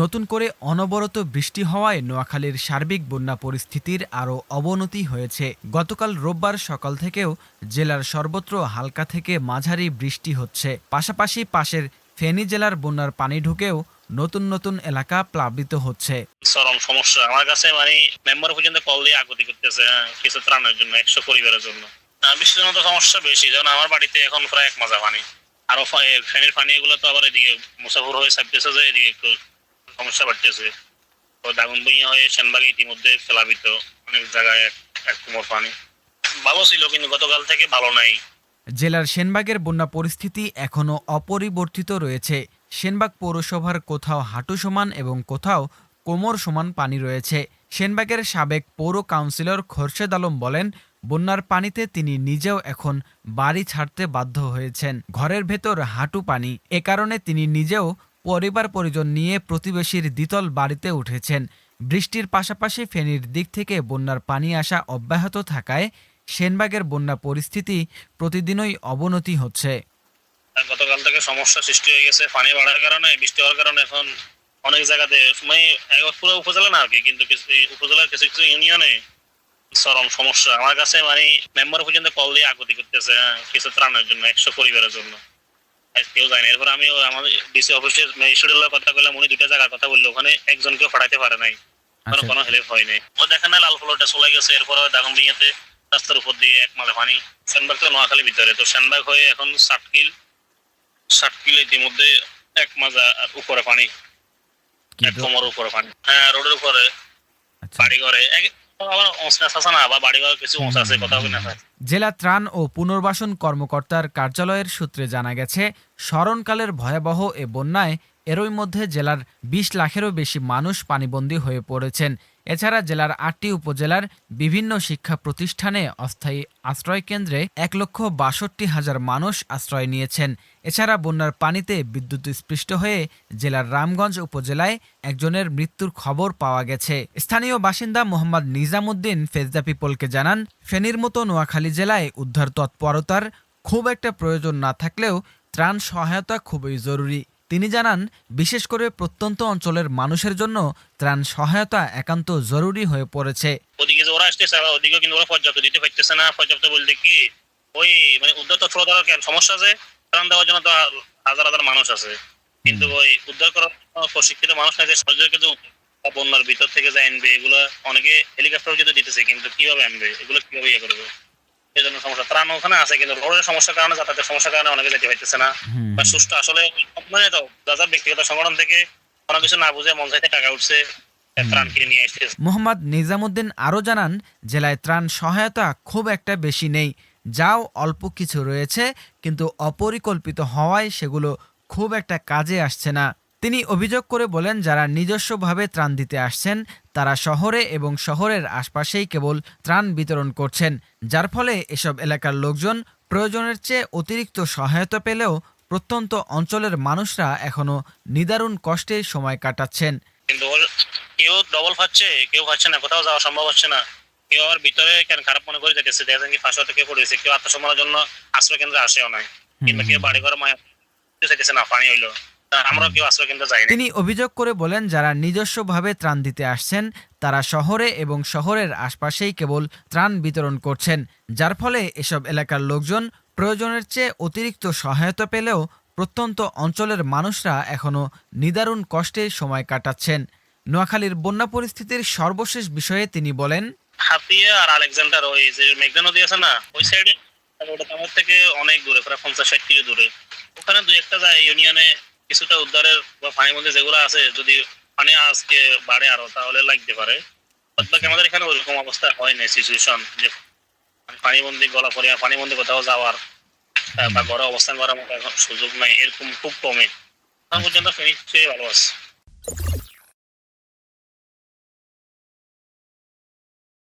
নতুন করে অনবরত বৃষ্টি হওয়ায় নোয়াখালীর সার্বিক বন্যা পরিস্থিতির আরও অবনতি হয়েছে। গতকাল রোববার সকাল থেকেও জেলার সর্বত্র হালকা থেকে মাঝারি বৃষ্টি হচ্ছে। পাশাপাশি পাশের ফেনী জেলার বন্যার পানি ঢুকেও নতুন নতুন এলাকা প্লাবিত হচ্ছে। চরম সমস্যা। আমার কাছে মানে মেম্বার পর্যন্ত কল দিয়ে করতেছে হ্যাঁ, কিছু ত্রাণের জন্য একশো পরিবারের জন্য। বৃষ্টির সমস্যা বেশি। যেমন আমার বাড়িতে এখন প্রায় এক মাজা পানি। আরও ফেনীর পানি এগুলো তো আবার এদিকে মুসাফুর হয়ে ছাপতেছে যে এদিকে একটু সমস্যা বাড়তেছে। তো দাগুন বইয়া হয়ে সেনবাগে ইতিমধ্যে ফেলাবিত অনেক জায়গায় এক কুমোর পানি। ভালো ছিল, কিন্তু গতকাল থেকে ভালো নাই। জেলার সেনবাগের বন্যা পরিস্থিতি এখনও অপরিবর্তিত রয়েছে। সেনবাগ পৌরসভার কোথাও হাঁটু সমান এবং কোথাও কোমর সমান পানি রয়েছে। সেনবাগের সাবেক পৌর কাউন্সিলর খোরশেদ আলম বলেন, বন্যার পানিতে তিনি নিজেও এখন বাড়ি ছাড়তে বাধ্য হয়েছেন। ঘরের ভেতর হাঁটু পানি। এ কারণে তিনি নিজেও পরিবার পরিজন নিয়ে প্রতিবেশীর দ্বিতল বাড়িতে উঠেছেন। বৃষ্টির পাশাপাশি ফেনীর দিক থেকে বন্যার পানি আসা অব্যাহত থাকায় সেনবাগের বন্যা পরিস্থিতি প্রতিদিনই অবনতি হচ্ছে। গতকাল থেকে সমস্যা সৃষ্টি হয়ে গেছে পানি বাড়ার কারণে বৃষ্টি হওয়ার কারণে এখন অনেক জায়গাতে মানে একবার পুরো উপজেলা না আর কি কিন্তু উপজেলার কিছু কিছু ইউনিয়নে চরম সমস্যা। আমার কাছে মানে মেম্বার পর্যন্ত কল দিয়ে আকুতি করতেছে হ্যাঁ, কিছু ত্রাণের জন্য একশো পরিবারের জন্য। কেউ যায় না। এরপর আমি আমাদের ডিসি অফিসের ম্যাজিস্ট্রেটের কথা বললাম উনি দুটা জায়গার কথা বলল ওখানে একজন একজনকেও পাঠাইতে পারে নাই। কোনো আচ্ছা। কোনো হেল্প হয়নি ও দেখেন না লাল ফ্লোরটা চলে গেছে এরপর দাগন বিয়াতে রাস্তার উপর দিয়ে এক মালে পানি। সেনবাগ তো নোয়াখালী ভিতরে তো সেনবাগ হয়ে এখন ষাটকিল ষাটকিল ইতিমধ্যে এক মাজা আর উপরে পানি। এক কোমর উপরে পানি। হ্যাঁ রোডের উপরে। আচ্ছা। বাড়ি ঘরে। জেলা ত্রাণ ও পুনর্বাসন কর্মকর্তার কার্যালয়ের সূত্রে জানা গেছে স্মরণকালের ভয়াবহ এ বন্যায় এরই মধ্যে জেলার বিশ লাখেরও বেশি মানুষ পানিবন্দী হয়ে পড়েছেন। এছাড়া জেলার আটটি উপজেলার বিভিন্ন শিক্ষা প্রতিষ্ঠানে অস্থায়ী আশ্রয়কেন্দ্রে এক লক্ষ বাষট্টি হাজার মানুষ আশ্রয় নিয়েছেন। এছাড়া বন্যার পানিতে বিদ্যুৎ স্পৃষ্ট হয়ে জেলার রামগঞ্জ উপজেলায় একজনের মৃত্যুর খবর পাওয়া গেছে। স্থানীয় বাসিন্দা মোহাম্মদ নিজামুদ্দিন ফেজদা পিপলকে জানান, ফেনীর মতো নোয়াখালী জেলায় উদ্ধার তৎপরতার খুব একটা প্রয়োজন না থাকলেও ত্রাণ সহায়তা খুবই জরুরি। তিনি জানান বিশেষ করে প্রত্যন্ত অঞ্চলের মানুষের জন্য ত্রাণ সহায়তা একান্ত জরুরি হয়ে পড়েছে। ওদিকে ওরা আসতেছে ওদিকেও কিন্তু ওরা পর্যাপ্ত দিতে পারতেছে না। পর্যাপ্ত বলতে কি ওই মানে সমস্যা আছে? ত্রাণ দেওয়ার জন্য তো হাজার হাজার মানুষ আছে। কিন্তু ওই উদ্ধার করার প্রশিক্ষিত মানুষ নাই যে বন্যার ভিতর থেকে যে আনবে এগুলো অনেকে হেলিকপ্টার দিতেছে কিন্তু কীভাবে আনবে এগুলো কীভাবে ইয়ে করবে? সমস্যা। ত্রাণ ওখানে আছে কিন্তু রোডের সমস্যার কারণে যাতায়াতের সমস্যার কারণে অনেকে যেতে পারতেছে না। বা সুষ্ঠু আসলে মানে তো যারা ব্যক্তিগত সংগঠন থেকে কোনো কিছু না বুঝে মন চাইতে টাকা উঠছে মোহাম্মদ নিজামুদ্দিন আরও জানান জেলায় ত্রাণ সহায়তা খুব একটা বেশি নেই। যাও অল্প কিছু রয়েছে কিন্তু অপরিকল্পিত হওয়ায় সেগুলো খুব একটা কাজে আসছে না। তিনি অভিযোগ করে বলেন যারা নিজস্বভাবে ত্রাণ দিতে আসছেন তারা শহরে এবং শহরের আশপাশেই কেবল ত্রাণ বিতরণ করছেন যার ফলে এসব এলাকার লোকজন প্রয়োজনের চেয়ে অতিরিক্ত সহায়তা পেলেও প্রত্যন্ত অঞ্চলের মানুষরা এখনও নিদারুণ কষ্টে সময় কাটাচ্ছেন। কিন্তু কেউ ডবল পাচ্ছে কেউ পাচ্ছে না কোথাও যাওয়া সম্ভব হচ্ছে না। কেউ আবার ভিতরে কেন খারাপ মনে করে যেতেছে দেখেন কি ফাঁসা থেকে পড়েছে কেউ আত্মসম্মানের জন্য আশ্রয় কেন্দ্রে আসেও নাই কিংবা কেউ বাড়ি ঘরে মায়া না পানি হইল। তা কেউ আশ্রয় কেন্দ্রে যাই তিনি অভিযোগ করে বলেন যারা নিজস্বভাবে ত্রাণ দিতে আসছেন তারা শহরে এবং শহরের আশপাশেই কেবল ত্রাণ বিতরণ করছেন যার ফলে এসব এলাকার লোকজন প্রয়োজনের চেয়ে অতিরিক্ত সহায়তা পেলেও প্রত্যন্ত অঞ্চলের মানুষরা এখনও নিদারুণ কষ্টে সময় কাটাচ্ছেন। নোয়াখালীর বন্যা পরিস্থিতির সর্বশেষ বিষয়ে তিনি বলেন হাতিয়া আর আলেকজান্ডার ওই যে মেঘনা নদী আছে না ওই সাইডে ওটা আমার থেকে অনেক দূরে প্রায় পঞ্চাশ ষাট কিলো দূরে। ওখানে দুই একটা ইউনিয়নে কিছুটা উদ্ধারের বা পানি মধ্যে যেগুলো আছে যদি পানি আজকে বাড়ে আরও তাহলে লাগতে পারে। বাকি আমাদের এখানে ওইরকম অবস্থা হয় না সিচুয়েশন যে পানি বন্দি গলা পড়িয়া পানি বন্দি কোথাও যাওয়ার বা ঘরে অবস্থান করার মতো এখন সুযোগ নাই এরকম খুব কমে। এখন পর্যন্ত ফিনিশ ভালো আছে।